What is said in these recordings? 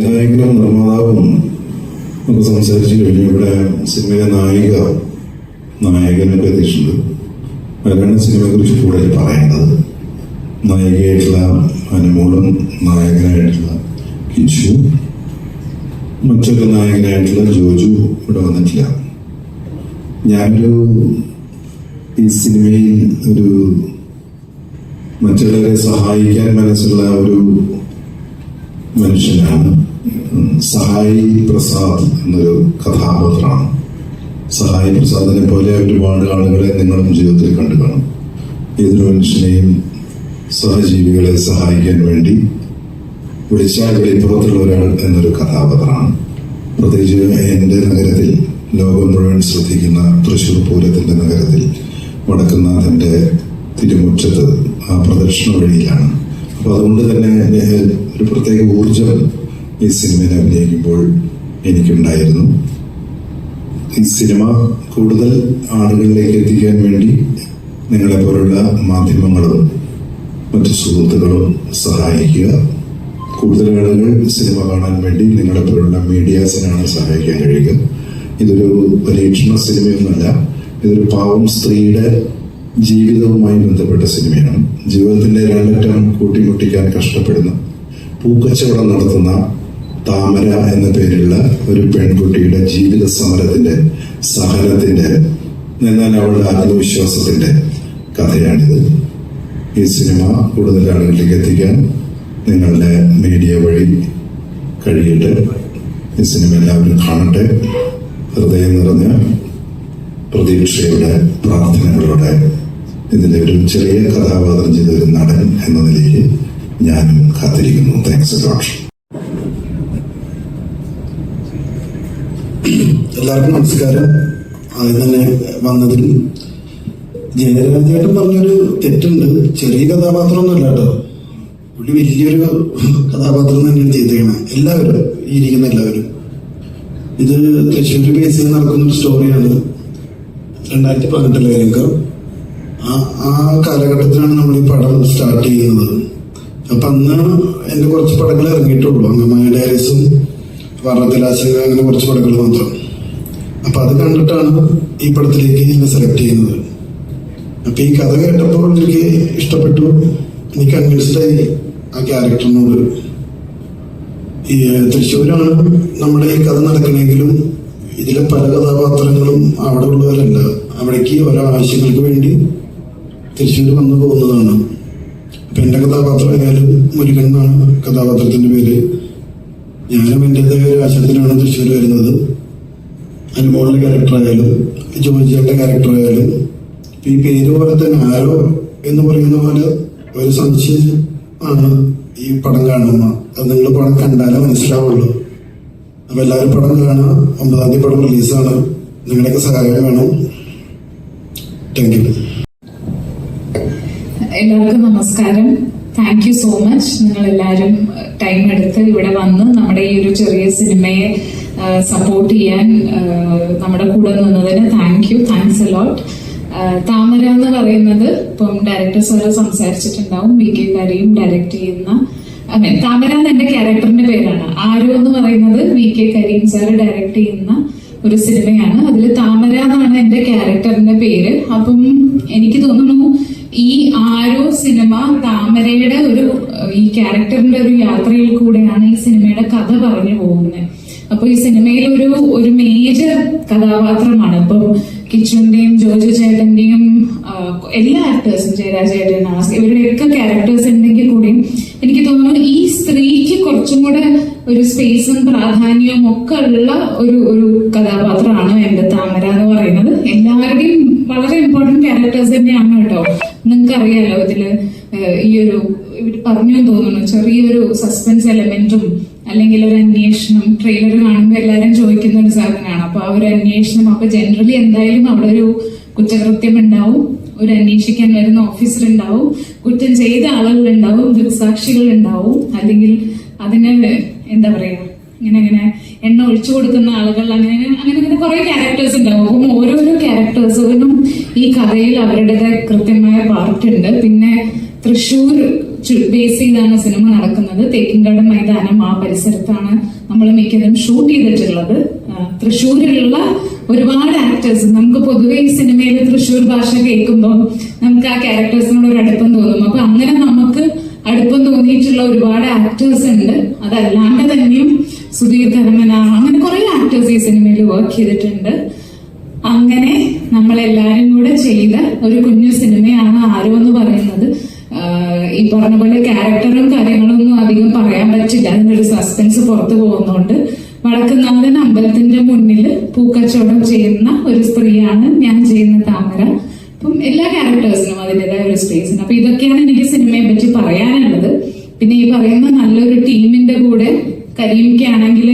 വിധായകനും നിർമ്മാതാവും നമുക്ക് സംസാരിച്ചു കഴിഞ്ഞു. ഇവിടെ സിനിമയിലെ നായിക നായകനൊക്കെ എത്തിയിട്ടുണ്ട് അവരാണ് സിനിമയെ കുറിച്ച് കൂടുതൽ പറയുന്നത് നായികയായിട്ടുള്ള അനുമോളും നായകനായിട്ടുള്ള കിച്ചു മറ്റൊരു നായകനായിട്ടുള്ള ജോജു ഇവിടെ വന്നിട്ടില്ല. ഞാനൊരു ഈ സിനിമയിൽ ഒരു മറ്റുള്ളവരെ സഹായിക്കാൻ മനസ്സുള്ള ഒരു മനുഷ്യനാണ്. സഹായി പ്രസാദ് എന്നൊരു കഥാപാത്രമാണ്. സഹായി പ്രസാദിനെ പോലെ ഒരുപാട് ആളുകളെ നിങ്ങളും ജീവിതത്തിൽ കണ്ടു കാണും ഏതൊരു മനുഷ്യനെയും സഹജീവികളെ സഹായിക്കാൻ വേണ്ടി വിളിച്ചാൽ വെളിപ്പുറത്തുള്ള ഒരാൾ എന്നൊരു കഥാപാത്രമാണ്. പ്രത്യേകിച്ച് എന്റെ നഗരത്തിൽ ലോകം മുഴുവൻ ശ്രദ്ധിക്കുന്ന തൃശ്ശൂർ പൂരത്തിന്റെ നഗരത്തിൽ വടക്കുന്നാഥന്റെ തിരുമുറ്റത്ത് ആ പ്രദർശന വഴിയിലാണ്. അപ്പോൾ അതുകൊണ്ട് തന്നെ ഒരു പ്രത്യേക ഊർജം ഈ സിനിമയിൽ അഭിനയിക്കുമ്പോൾ എനിക്കുണ്ടായിരുന്നു. ഈ സിനിമ കൂടുതൽ ആളുകളിലേക്ക് എത്തിക്കാൻ വേണ്ടി നിങ്ങളെ പോലുള്ള മാധ്യമങ്ങളും മറ്റു സുഹൃത്തുക്കളും സഹായിക്കുക. കൂടുതൽ ആളുകൾ സിനിമ കാണാൻ വേണ്ടി നിങ്ങളെ പോലുള്ള മീഡിയാസിനാണ് സഹായിക്കാൻ കഴിയുക. ഇതൊരു പരീക്ഷണ സിനിമയൊന്നുമല്ല ഇതൊരു പാവം സ്ത്രീയുടെ ജീവിതവുമായി ബന്ധപ്പെട്ട സിനിമയാണ്. ജീവിതത്തിന്റെ രണ്ടറ്റം കൂട്ടിമുട്ടിക്കാൻ കഷ്ടപ്പെടുന്ന പൂക്കച്ചവടം നടത്തുന്ന താമര എന്ന പേരുള്ള ഒരു പെൺകുട്ടിയുടെ ജീവിത സമരത്തിന്റെ സഹനത്തിന്റെ എന്നാൽ അവളുടെ ആത്മവിശ്വാസത്തിന്റെ കഥയാണിത്. ഈ സിനിമ കൂടുതൽ ആളുകളിലേക്ക് എത്തിക്കാൻ നിങ്ങളുടെ മീഡിയ വഴി കഴിയട്ടെ. ഈ സിനിമ എല്ലാവരും കാണട്ടെ. ഹൃദയം നിറഞ്ഞ പ്രതീക്ഷയുടെ പ്രാർത്ഥനകളോടെ ഇതിന്റെ ഒരു ചെറിയ കഥാപാത്രം ചെയ്ത ഒരു നടൻ എന്ന നിലയിൽ ഞാനും കാത്തിരിക്കുന്നു. താങ്ക്സ് ലോട്ട് എല്ലാവർക്കും നമസ്കാരം. ആദ്യം തന്നെ വന്നതിൽ ജയരാജേട്ടൻ പറഞ്ഞൊരു തെറ്റുണ്ട്. ചെറിയ കഥാപാത്രമൊന്നുമല്ല കേട്ടോ. പുള്ളി വലിയൊരു കഥാപാത്രം തന്നെയാണ് ചെയ്തേക്കണേ. എല്ലാവരും ഈ ഇരിക്കുന്ന എല്ലാവരും. ഇത് തൃശ്ശൂർ ബേസിൽ നടക്കുന്ന ഒരു സ്റ്റോറിയാണ് രണ്ടായിരത്തി പതിനെട്ടിലെ രംഗം ആ ആ കാലഘട്ടത്തിലാണ് നമ്മൾ ഈ പടം സ്റ്റാർട്ട് ചെയ്യുന്നത്. അപ്പൊ അന്ന് എന്റെ കുറച്ച് പടങ്ങൾ ഇറങ്ങിയിട്ടുള്ളൂ. അങ്ങമായ ഡയറീസും വർണത്തിലാശങ്ക അങ്ങനെ കുറച്ച് പടങ്ങൾ മാത്രം. അപ്പൊ അത് കണ്ടിട്ടാണ് ഈ പടത്തിലേക്ക് എന്നെ സെലക്ട് ചെയ്യുന്നത്. അപ്പൊ ഈ കഥ കേട്ടപ്പോൾ എനിക്ക് ഇഷ്ടപ്പെട്ടു. എനിക്ക് കൺവിൻസ്ഡായി ആ ക്യാരക്ടറിനോട്. ഈ തൃശ്ശൂരാണ് നമ്മുടെ ഈ കഥ നടക്കണമെങ്കിലും ഇതിലെ പല കഥാപാത്രങ്ങളും അവിടെ ഉള്ളവരല്ല. അവിടേക്ക് ഓരോ ആവശ്യങ്ങൾക്ക് വേണ്ടി തൃശ്ശൂർ വന്നു പോകുന്നതാണ്. അപ്പൊ എന്റെ കഥാപാത്രമായാലും മുരുകൻ എന്നാണ് കഥാപാത്രത്തിന്റെ പേര്. ഞാനും എന്റേതായ ഒരു ആശയത്തിനാണ് തൃശ്ശൂർ വരുന്നത്. അനുമോളുടെ ക്യാരക്ടറായാലും ജോജിയുടെ ക്യാരക്ടറായാലും ഈ പേര് പോലെ തന്നെ ആരോ എന്ന് പറയുന്ന പോലെ ഒരു സംശയം ആണ് ഈ പടം കാണുന്ന അത് നിങ്ങൾ പടം കണ്ടാലേ മനസ്സിലാവുള്ളൂ. അപ്പൊ എല്ലാവരും പടം കാണുക. ഒമ്പതാം തീയതി പടം റിലീസാണ്. നിങ്ങളുടെയൊക്കെ സഹായം വേണം. താങ്ക് യു എല്ലാവർക്കും നമസ്കാരം. താങ്ക് യു സോ മച്ച് നിങ്ങൾ എല്ലാവരും ടൈം എടുത്ത് ഇവിടെ വന്ന് നമ്മുടെ ഈ ഒരു ചെറിയ സിനിമയെ സപ്പോർട്ട് ചെയ്യാൻ നമ്മുടെ കൂടെ നിന്നതിന് thank you thanks a lot Thamara എന്ന് പറയുന്നത് ഇപ്പം ഡയറക്ടർ സാറ് സംസാരിച്ചിട്ടുണ്ടാവും വി കെ കരീം ഡയറക്ട് ചെയ്യുന്ന താമര എന്ന് എന്റെ ക്യാരക്ടറിന്റെ പേരാണ്. ആരോ എന്ന് പറയുന്നത് V K Karim sir direct ചെയ്യുന്ന ഒരു സിനിമയാണ്. അതിൽ താമര എന്നാണ് എന്റെ ക്യാരക്ടറിന്റെ പേര്. അപ്പം എനിക്ക് തോന്നുന്നു ഈ ആരോ സിനിമ താമരയുടെ ഒരു ഈ ക്യാരക്ടറിന്റെ ഒരു യാത്രയിൽ കൂടെയാണ് ഈ സിനിമയുടെ കഥ പറഞ്ഞു പോകുന്നത്. അപ്പൊ ഈ സിനിമയിൽ ഒരു ഒരു മേജർ കഥാപാത്രമാണ്. ഇപ്പം കിച്ചുന്റെയും ജോജു ചേട്ടന്റെയും എല്ലാ ആക്ടേഴ്സും ജയരാജ് ചേട്ടൻ ഇവരുടെയൊക്കെ ക്യാരക്ടേഴ്സ് ഉണ്ടെങ്കിൽ കൂടിയും എനിക്ക് തോന്നുന്നു ഈ സ്ത്രീക്ക് കുറച്ചും കൂടെ ഒരു സ്പേസും പ്രാധാന്യവും ഒക്കെ ഉള്ള ഒരു ഒരു കഥാപാത്രമാണ് എന്റെ താമര എന്ന് പറയുന്നത്. എല്ലാവരുടെയും വളരെ ഇമ്പോർട്ടന്റ് ക്യാരക്ടേഴ്സ് തന്നെയാണ് കേട്ടോ. നിങ്ങൾക്ക് അറിയാലോ ഇതിൽ ഈ ഒരു പറഞ്ഞു തോന്നുന്നു ചെറിയൊരു സസ്പെൻസ് എലമെന്റും അല്ലെങ്കിൽ ഒരു അന്വേഷണം ട്രെയിലർ കാണുമ്പോൾ എല്ലാവരും ചോദിക്കുന്ന ഒരു സാധനമാണ്. അപ്പൊ ആ ഒരു അന്വേഷണം അപ്പൊ ജനറലി എന്തായാലും അവിടെ ഒരു കുറ്റകൃത്യം ഉണ്ടാവും. ഒരു അന്വേഷിക്കാൻ വരുന്ന ഓഫീസർ ഉണ്ടാവും. കുറ്റം ചെയ്ത ആളുകൾ ഉണ്ടാവും ദൃക്സാക്ഷികൾ ഉണ്ടാവും. അല്ലെങ്കിൽ അതിന് എന്താ പറയുക ഇങ്ങനെ ഇങ്ങനെ എണ്ണ ഒഴിച്ചു കൊടുക്കുന്ന ആളുകൾ അങ്ങനെ അങ്ങനെ അങ്ങനെ കുറെ ക്യാരക്ടേഴ്സ് ഉണ്ടാവും. അപ്പം ഓരോരോ ക്യാരക്ടേഴ്സിനും ഈ കഥയിൽ അവരുടേതായ കൃത്യമായ പാർട്ട് ഉണ്ട്. പിന്നെ തൃശ്ശൂർ ബേസ് ചെയ്താണ് സിനിമ നടക്കുന്നത്. തേക്കിൻകാട് മൈതാനം ആ പരിസരത്താണ് നമ്മൾ മിക്കതും ഷൂട്ട് ചെയ്തിട്ടുള്ളത്. തൃശ്ശൂരിലുള്ള ഒരുപാട് ആക്ടേഴ്സ് നമുക്ക് പൊതുവെ ഈ സിനിമയിൽ തൃശ്ശൂർ ഭാഷ കേൾക്കുമ്പോൾ നമുക്ക് ആ ക്യാരക്ടേഴ്സിനോട് ഒരു അടുപ്പം തോന്നും. അപ്പൊ അങ്ങനെ നമുക്ക് അടുപ്പം തോന്നിയിട്ടുള്ള ഒരുപാട് ആക്ടേഴ്സ് ഉണ്ട്. അതല്ലാണ്ട് തന്നെയും സുധീർ ധർമ്മന അങ്ങനെ കുറെ ആക്ടേഴ്സ് ഈ സിനിമയിൽ വർക്ക് ചെയ്തിട്ടുണ്ട്. അങ്ങനെ നമ്മളെല്ലാരും കൂടെ ചെയ്ത ഒരു കുഞ്ഞു സിനിമയാണ് ആരോ എന്ന് പറയുന്നത്. ഈ പറഞ്ഞ പോലെ ക്യാരക്ടറും കാര്യങ്ങളൊന്നും അധികം പറയാൻ പറ്റില്ല. അതിനൊരു സസ്പെൻസ് പുറത്തു പോകുന്നുണ്ട് വടക്കുന്നാഥൻ അമ്പലത്തിന്റെ മുന്നിൽ പൂക്കച്ചവടം ചെയ്യുന്ന ഒരു സ്ത്രീയാണ് ഞാൻ ചെയ്യുന്ന താമര. അപ്പം എല്ലാ ക്യാരക്ടേഴ്സിനും അതിന്റെതായ ഒരു സ്പേസ് ഉണ്ട്. അപ്പൊ ഇതൊക്കെയാണ് എനിക്ക് സിനിമയെ പറ്റി പറയാനുള്ളത്. പിന്നെ ഈ പറയുന്ന നല്ലൊരു ടീമിന്റെ കൂടെ കരീമിക്കാണെങ്കിൽ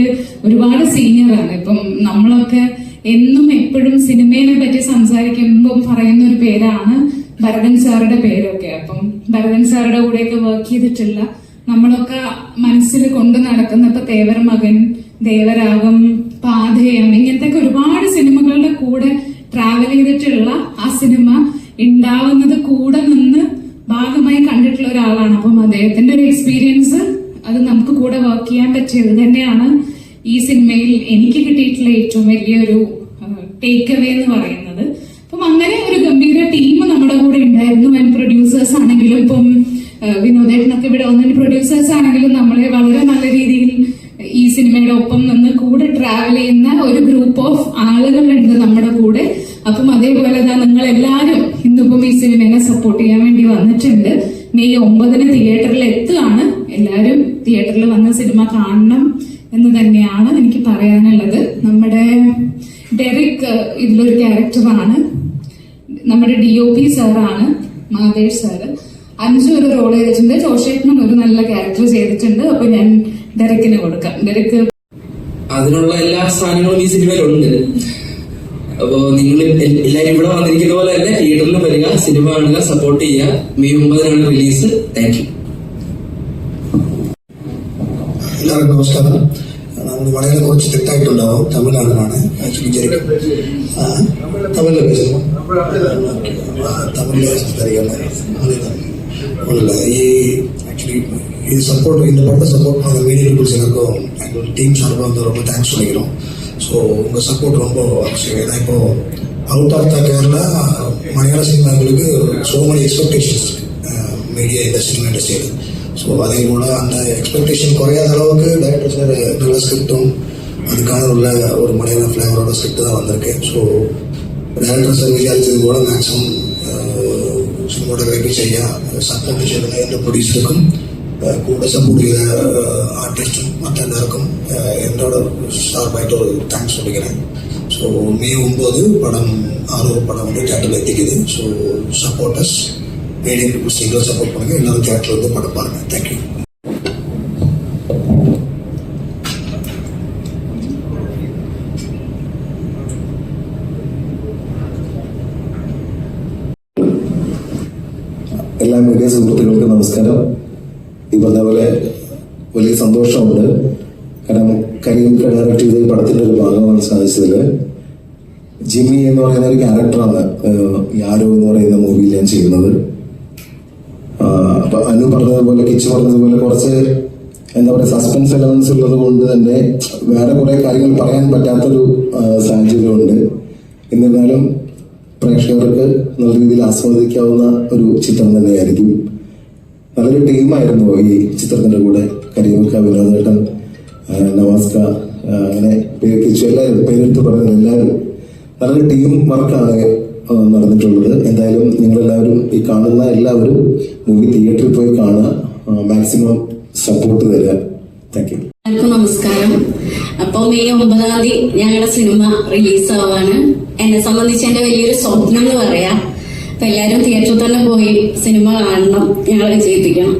ഒരുപാട് സീനിയറാണ് ഇപ്പം നമ്മളൊക്കെ എന്നും എപ്പോഴും സിനിമയെ പറ്റി സംസാരിക്കുമ്പോൾ പറയുന്ന ഒരു പേരാണ് ഭരതൻ സാറുടെ പേരൊക്കെ. അപ്പം ഭരതൻ സാറുടെ കൂടെയൊക്കെ വർക്ക് ചെയ്തിട്ടുള്ള നമ്മളൊക്കെ മനസ്സിൽ കൊണ്ടു നടക്കുന്ന ഇപ്പൊ തേവർ മകൻ ദേവരാഗം പാതയം ഇങ്ങനത്തെ ഒരുപാട് സിനിമകളുടെ കൂടെ ട്രാവൽ ചെയ്തിട്ടുള്ള ആ സിനിമ ഉണ്ടാവുന്നത് കൂടെ നിന്ന് ഭാഗമായി കണ്ടിട്ടുള്ള ഒരാളാണ്. അപ്പം അദ്ദേഹത്തിന്റെ ഒരു എക്സ്പീരിയൻസ് അത് നമുക്ക് കൂടെ വർക്ക് ചെയ്യാൻ പറ്റിയത് തന്നെയാണ് ഈ സിനിമയിൽ എനിക്ക് കിട്ടിയിട്ടുള്ള ഏറ്റവും വലിയൊരു ടേക്ക് അവേ എന്ന് പറയുന്നത്. അങ്ങനെ ഒരു ഗംഭീര ടീം നമ്മുടെ കൂടെ ഉണ്ടായിരുന്നു ആൻഡ് പ്രൊഡ്യൂസേഴ്സ് ആണെങ്കിലും ഇപ്പം വിനോദേട്ടനൊക്കെ ഇവിടെ ഒന്നിന് പ്രൊഡ്യൂസേഴ്സ് ആണെങ്കിലും നമ്മളെ വളരെ നല്ല രീതിയിൽ ഈ സിനിമയുടെ ഒപ്പം നിന്ന് കൂടെ ട്രാവൽ ചെയ്യുന്ന ഒരു ഗ്രൂപ്പ് ഓഫ് ആളുകളുണ്ട് നമ്മുടെ കൂടെ. അപ്പം അതേപോലെ തന്നെ നിങ്ങൾ എല്ലാവരും ഇന്നിപ്പം ഈ സിനിമയെ സപ്പോർട്ട് ചെയ്യാൻ വേണ്ടി വന്നിട്ടുണ്ട്. മെയ് ഒമ്പതിന് തിയേറ്ററിൽ എത്തുകയാണ്. എല്ലാവരും തിയേറ്ററിൽ വന്ന സിനിമ കാണണം എന്ന് തന്നെയാണ് എനിക്ക് പറയാനുള്ളത്. നമ്മുടെ ഡെറിക് ഇതിലൊരു ക്യാരക്ടറാണ് നമ്മുടെ ഡി ഒ പി സാറാണ് മഹാദേവ് സാറ്. അഞ്ചു ഒരു റോൾ ചെയ്തിട്ടുണ്ട്. ജോഷേട്ടനും ഒരു നല്ല ക്യാരക്ടർ ചെയ്തിട്ടുണ്ട്. അപ്പൊ ഞാൻ ഡെറിക്കിന് കൊടുക്കാം. ഡെറിക്ക് അതിനുള്ള എല്ലാ സാധനങ്ങളും ഈ സിനിമയിലുണ്ട്. അപ്പോ നിങ്ങൾ എല്ലാവരും ഇവിടെ വന്നിരിക്കുന്ന പോലെ തന്നെ തിയേറ്ററിൽ വരിക സിനിമ കാണുക സപ്പോർട്ട് ചെയ്യുക. മെയ് ഒമ്പതിനാണ് റിലീസ് താങ്ക് യു എല്ലാവർക്കും നമസ്കാരം. നമ്മുടെ വളരെ കുറച്ച് തെറ്റായിട്ടുണ്ടാവും തമിഴാണ് ഞാൻ ആക്ച്വലി വിചാരിക്കും തമിഴിൽ പേശുമ്പോൾ തമിഴിലെ അറിയാം ஒன்றும் இல்லை ஆக்சுவலி இது சப்போர்ட் இந்த படத்தை சப்போர்ட் பண்ண மீடியா பீப்புள்ஸ் எனக்கும் எங்களோட டீம் சார்பாக வந்து ரொம்ப தேங்க்ஸ் சொல்லிக்கிறோம். ஸோ உங்கள் சப்போர்ட் ரொம்ப அவசியம் ஏன்னா இப்போ அவுட் ஆஃப் த கேரளா மலையாள சினிமாக்களுக்கு so many expectations media industry இண்டஸ்ட்ரியில் ஸோ அதே போல் அந்த எக்ஸ்பெக்டேஷன் குறையாத அளவுக்கு டைரக்டர் சார் நல்ல ஸ்கிரிப்டும் அதுக்கான உள்ள ஒரு மலையாள ஃப்ளேவரோட ஸ்கிரிப்ட் தான் வந்திருக்கேன் ஸோ டைரக்டர் சார் விஜயாதித்தன் கூட மேக்ஸிமம் சினிமாட்டோகிராஃபி செய்ய சப்போர்ட் செய்யணும் எந்த ப்ரொடியூசருக்கும் கூட சப்போர்ட் செய்த ஆர்டிஸ்டும் மற்ற எல்லாருக்கும் என்னோட சார்பாயிட்டு ஒரு தேங்க்ஸ் சொல்லிக்கிறேன். ஸோ மே ஒம்பது படம் ஆறு படம் வந்து தேட்டரில் எத்திக்குது. ஸோ சப்போர்ட்டர்ஸ் மீடியம் பீப்புள் சீக்கிரம் சப்போர்ட் பண்ணுங்க எல்லாரும் தேட்டரில் வந்து படம் பாருங்க தேங்க்யூ എല്ലാ മീഡിയ സുഹൃത്തുക്കൾക്കും നമസ്കാരം ഈ പറഞ്ഞ പോലെ വലിയ സന്തോഷമുണ്ട് കാരണം കരിയൊക്കെ ഡയറക്ട് ചെയ്ത ഈ പടത്തിന്റെ ഒരു ഭാഗമാണ് സാധിച്ചതിൽ ജിമ്മി എന്ന് പറയുന്ന ഒരു ക്യാരക്ടറാണ് ഏഹ്, യാരോ എന്ന് പറയുന്ന മൂവിയിൽ ഞാൻ ചെയ്യുന്നത് ആഹ്, അപ്പൊ അനു പറഞ്ഞതുപോലെ കിച്ച് പറഞ്ഞതുപോലെ കുറച്ച് എന്താ പറയുക സസ്പെൻസ് എലമെന്റ്സ് ഉള്ളത് കൊണ്ട് തന്നെ വേറെ കുറെ കാര്യങ്ങൾ പറയാൻ പറ്റാത്തൊരു സാഹചര്യം സാഹചര്യമുണ്ട് എന്നിരുന്നാലും പ്രേക്ഷകർക്ക് നല്ല രീതിയിൽ ആസ്വദിക്കാവുന്ന ഒരു ചിത്രം തന്നെയായിരിക്കും. നല്ലൊരു ടീമായിരുന്നു ഈ ചിത്രത്തിന്റെ കൂടെ. കരിയമുക്ക വിനോദേട്ടൻ നവാസ്ക അങ്ങനെ കിച്ചു എല്ലാവരും പേരെടുത്ത് പറയുന്ന എല്ലാവരും നല്ലൊരു ടീം വർക്കാണ് നടന്നിട്ടുള്ളത്. എന്തായാലും നിങ്ങളെല്ലാവരും ഈ കാണുന്ന എല്ലാവരും മൂവി തിയേറ്ററിൽ പോയി കാണുക. മാക്സിമം സപ്പോർട്ട് തരിക. താങ്ക് യു എല്ലാവർക്കും നമസ്കാരം. അപ്പൊ മെയ് ഒമ്പതാം തീയതി ഞങ്ങളുടെ സിനിമ റിലീസ് ആവാണ് എന്നെ സംബന്ധിച്ച് എന്റെ വലിയൊരു സ്വപ്നം എന്ന് പറയാം. അപ്പൊ എല്ലാരും തിയേറ്ററിൽ തന്നെ പോയി സിനിമ കാണണം. ഞങ്ങളെ വിജയിപ്പിക്കണം.